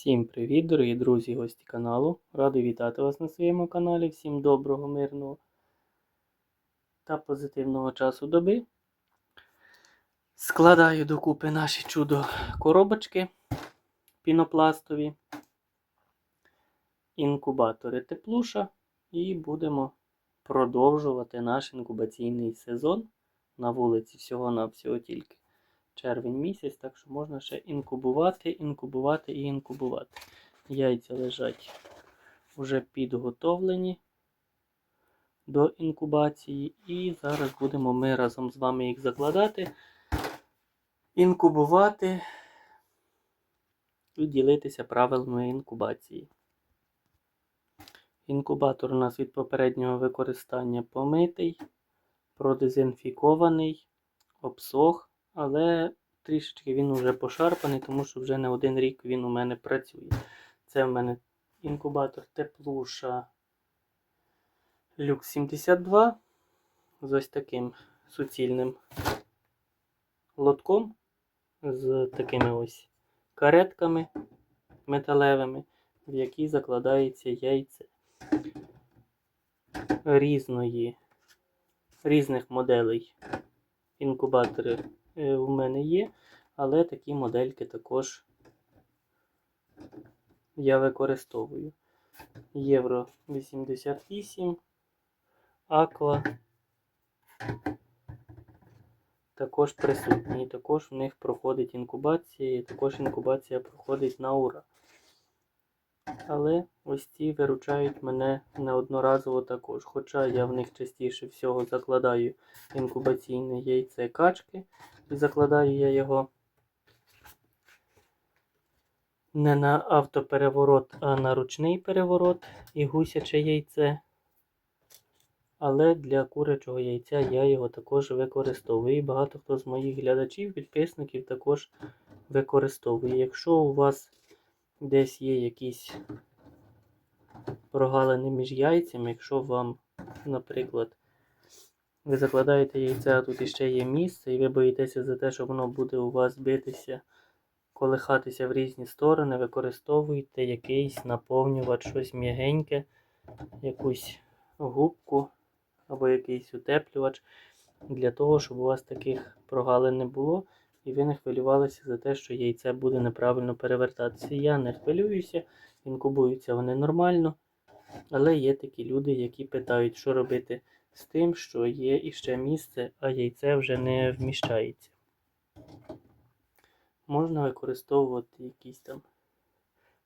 Всім привіт, дорогі друзі і гості каналу. Радий вітати вас на своєму каналі. Всім доброго, мирного та позитивного часу доби. Складаю докупи наші чудо коробочки пінопластові, інкубатори теплуша і будемо продовжувати наш інкубаційний сезон на вулиці всього-навсього тільки червень місяць, так що можна ще інкубувати, інкубувати і інкубувати. Яйця лежать вже підготовлені до інкубації. І зараз будемо ми разом з вами їх закладати, інкубувати і ділитися правилами інкубації. Інкубатор у нас від попереднього використання помитий, продезінфікований, обсох. Але трішечки він вже пошарпаний, тому що вже не один рік він у мене працює. Це в мене інкубатор теплуша Lux 72 з ось таким суцільним лотком, з такими ось каретками металевими, в які закладається яйце різної, різних моделей інкубатори е, у мене є, але такі модельки також я використовую. Євро 88, Аква також присутні. І також в них проходить інкубація, і також інкубація проходить на ура. Але ось ці виручають мене неодноразово також. Хоча я в них частіше всього закладаю інкубаційне яйце качки. Закладаю я його не на автопереворот, а на ручний переворот і гусяче яйце. Але для курячого яйця я його також використовую. І багато хто з моїх глядачів, підписників також використовує. Якщо у вас десь є якісь прогалини між яйцями, якщо вам, наприклад, ви закладаєте яйце, а тут іще є місце, і ви боїтеся за те, що воно буде у вас битися, колихатися в різні сторони, використовуйте якийсь наповнювач, щось м'ягеньке, якусь губку або якийсь утеплювач, для того, щоб у вас таких прогалин не було. І ви не хвилювалися за те, що яйце буде неправильно перевертатися. Я не хвилююся, інкубуються вони нормально. Але є такі люди, які питають, що робити з тим, що є іще місце, а яйце вже не вміщається. Можна використовувати якісь там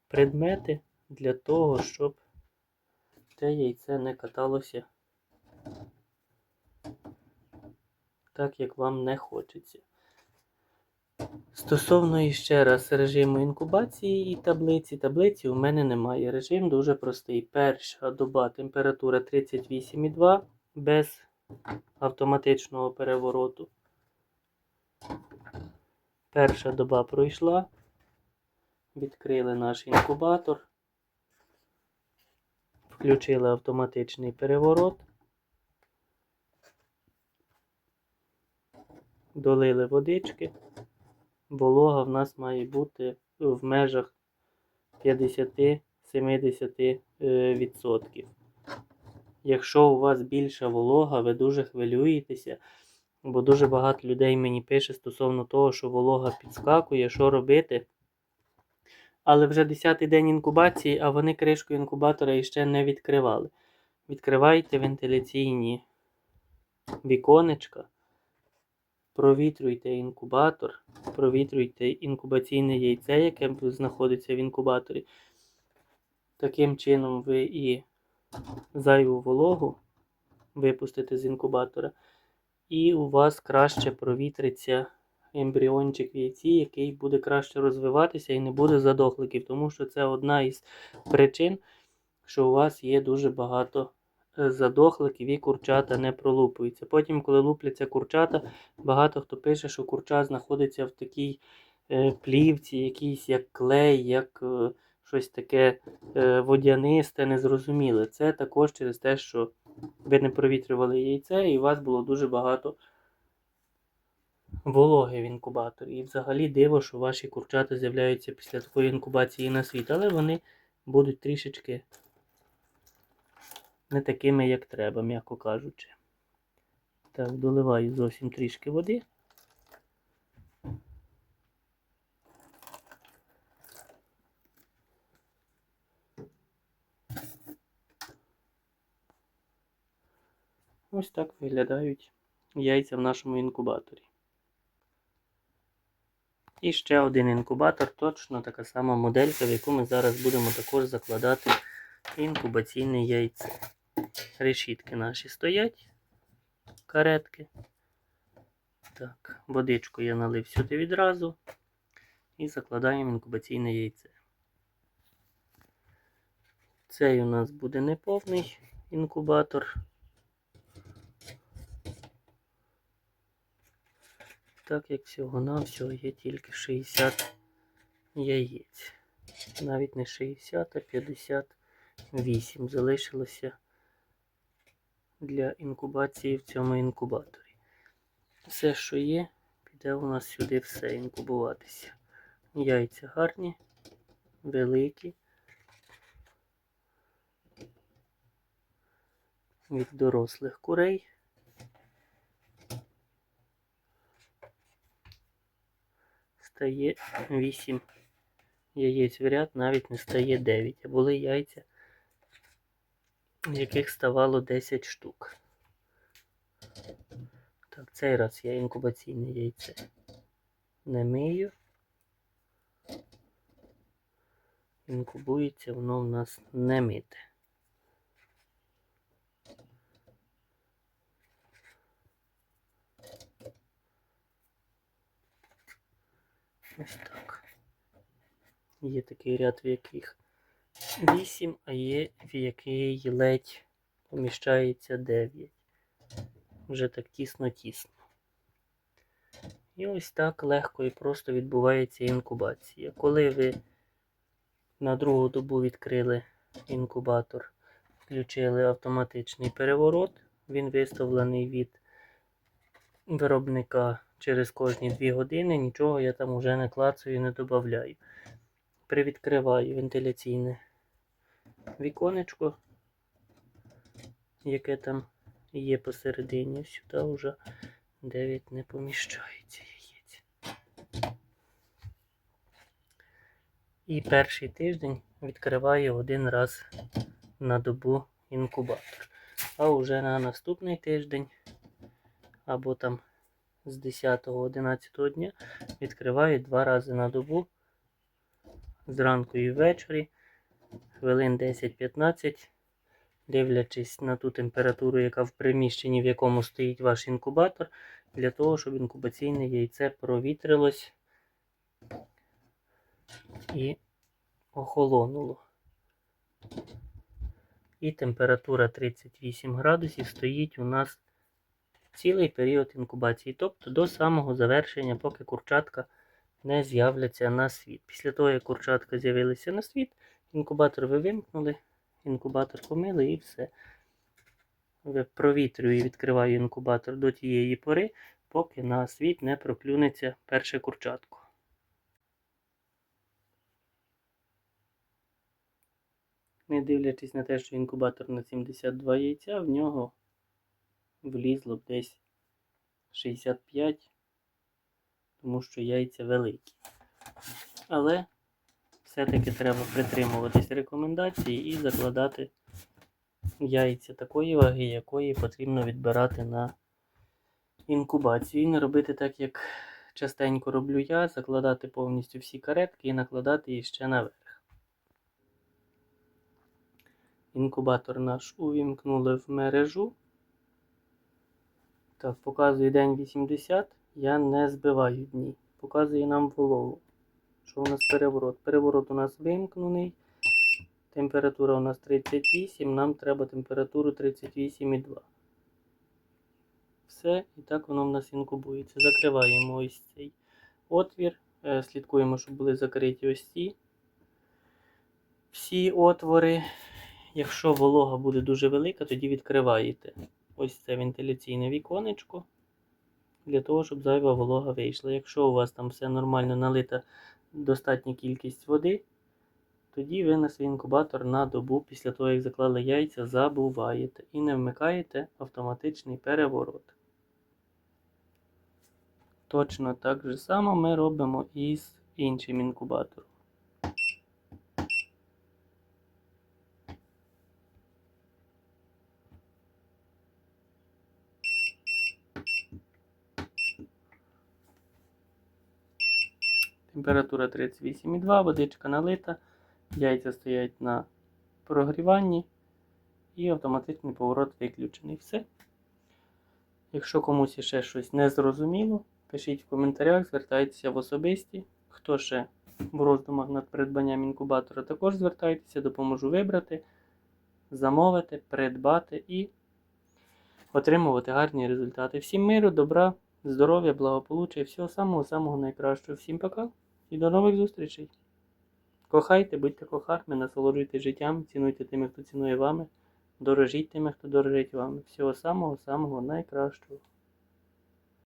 предмети для того, щоб те яйце не каталося так, як вам не хочеться. Стосовно іще раз режиму інкубації і таблиці. Таблиці у мене немає. Режим дуже простий. Перша доба температура 38,2 без автоматичного перевороту. Перша доба пройшла. Відкрили наш інкубатор. Включили автоматичний переворот. Долили водички волога в нас має бути в межах 50-70%. Якщо у вас більша волога, ви дуже хвилюєтеся, бо дуже багато людей мені пише стосовно того, що волога підскакує, що робити. Але вже 10-й день інкубації, а вони кришку інкубатора іще не відкривали. Відкривайте вентиляційні віконечка. Провітрюйте інкубатор, провітрюйте інкубаційне яйце, яке знаходиться в інкубаторі. Таким чином ви і зайву вологу випустите з інкубатора, і у вас краще провітриться ембріончик в яйці, який буде краще розвиватися і не буде задохликів, тому що це одна із причин, що у вас є дуже багато задохликів і курчата не пролупуються. Потім, коли лупляться курчата, багато хто пише, що курча знаходиться в такій е, плівці, якійсь як клей, як е, щось таке е, водянисте, незрозуміле. Це також через те, що ви не провітрювали яйце, і у вас було дуже багато вологи в інкубаторі. І взагалі диво, що ваші курчата з'являються після такої інкубації на світ, але вони будуть трішечки не такими, як треба, м'яко кажучи. Так, доливаю зовсім трішки води. Ось так виглядають яйця в нашому інкубаторі. І ще один інкубатор, точно така сама моделька, в яку ми зараз будемо також закладати інкубаційне яйце. Решітки наші стоять, каретки. Так, водичку я налив сюди відразу і закладаємо інкубаційне яйце. Цей у нас буде неповний інкубатор. Так як всього-навсього є тільки 60 яєць. Навіть не 60, а 58 залишилося для інкубації в цьому інкубаторі. Все, що є, піде у нас сюди все інкубуватися. Яйця гарні, великі. Від дорослих курей. Стає 8 яєць в ряд, навіть не стає 9. А були яйця, яких ставало 10 штук. Так, цей раз я інкубаційне яйце не мию. Інкубується воно в нас не мите. Ось так. Є такий ряд, в яких 8, а є в який ледь поміщається 9. Вже так тісно-тісно. І ось так легко і просто відбувається інкубація. Коли ви на другу добу відкрили інкубатор, включили автоматичний переворот, він виставлений від виробника через кожні 2 години, нічого я там уже не клацаю і не додаю. Привідкриваю вентиляційне віконечко, яке там є посередині. Сюди вже 9 не поміщається яєць. І перший тиждень відкриваю один раз на добу інкубатор. А вже на наступний тиждень або там з 10-11 дня відкриваю два рази на добу. Зранку і ввечері, хвилин 10-15, дивлячись на ту температуру, яка в приміщенні, в якому стоїть ваш інкубатор, для того, щоб інкубаційне яйце провітрилось і охолонуло. І температура 38 градусів стоїть у нас цілий період інкубації, тобто до самого завершення, поки курчатка не з'являться на світ. Після того, як курчатка з'явилися на світ, інкубатор ви вимкнули, інкубатор помили і все. Провітрюю і відкриваю інкубатор до тієї пори, поки на світ не проклюнеться перше курчатко. Не дивлячись на те, що інкубатор на 72 яйця, в нього влізло б десь 65, тому що яйця великі. Але все-таки треба притримуватись рекомендацій і закладати яйця такої ваги, якої потрібно відбирати на інкубацію. І не робити так, як частенько роблю я, закладати повністю всі каретки і накладати її ще наверх. Інкубатор наш увімкнули в мережу. Так, показує день 80. Я не збиваю дні. Показує нам вологу. Що у нас переворот? Переворот у нас вимкнений. Температура у нас 38, нам треба температуру 38,2. Все, і так воно в нас інкубується. Закриваємо ось цей отвір. Е, Слідкуємо, щоб були закриті ось ці всі отвори. Якщо волога буде дуже велика, тоді відкриваєте ось це вентиляційне віконечко. для того, щоб зайва волога вийшла. Якщо у вас там все нормально налита достатня кількість води, тоді ви на свій інкубатор на добу після того, як заклали яйця, забуваєте і не вмикаєте автоматичний переворот. Точно так же само ми робимо і з іншим інкубатором. Температура 38,2, водичка налита, яйця стоять на прогріванні і автоматичний поворот виключений. Все. Якщо комусь ще щось не зрозуміло, пишіть в коментарях, звертайтеся в особисті. Хто ще в роздумах над придбанням інкубатора, також звертайтеся, допоможу вибрати, замовити, придбати і отримувати гарні результати. Всім миру, добра, здоров'я, благополуччя і всього самого-самого найкращого. Всім пока і до нових зустрічей. Кохайте, будьте кохарми, насолоджуйтесь життям, цінуйте тими, хто цінує вами, дорожіть тими, хто дорожить вами. Всього самого-самого найкращого.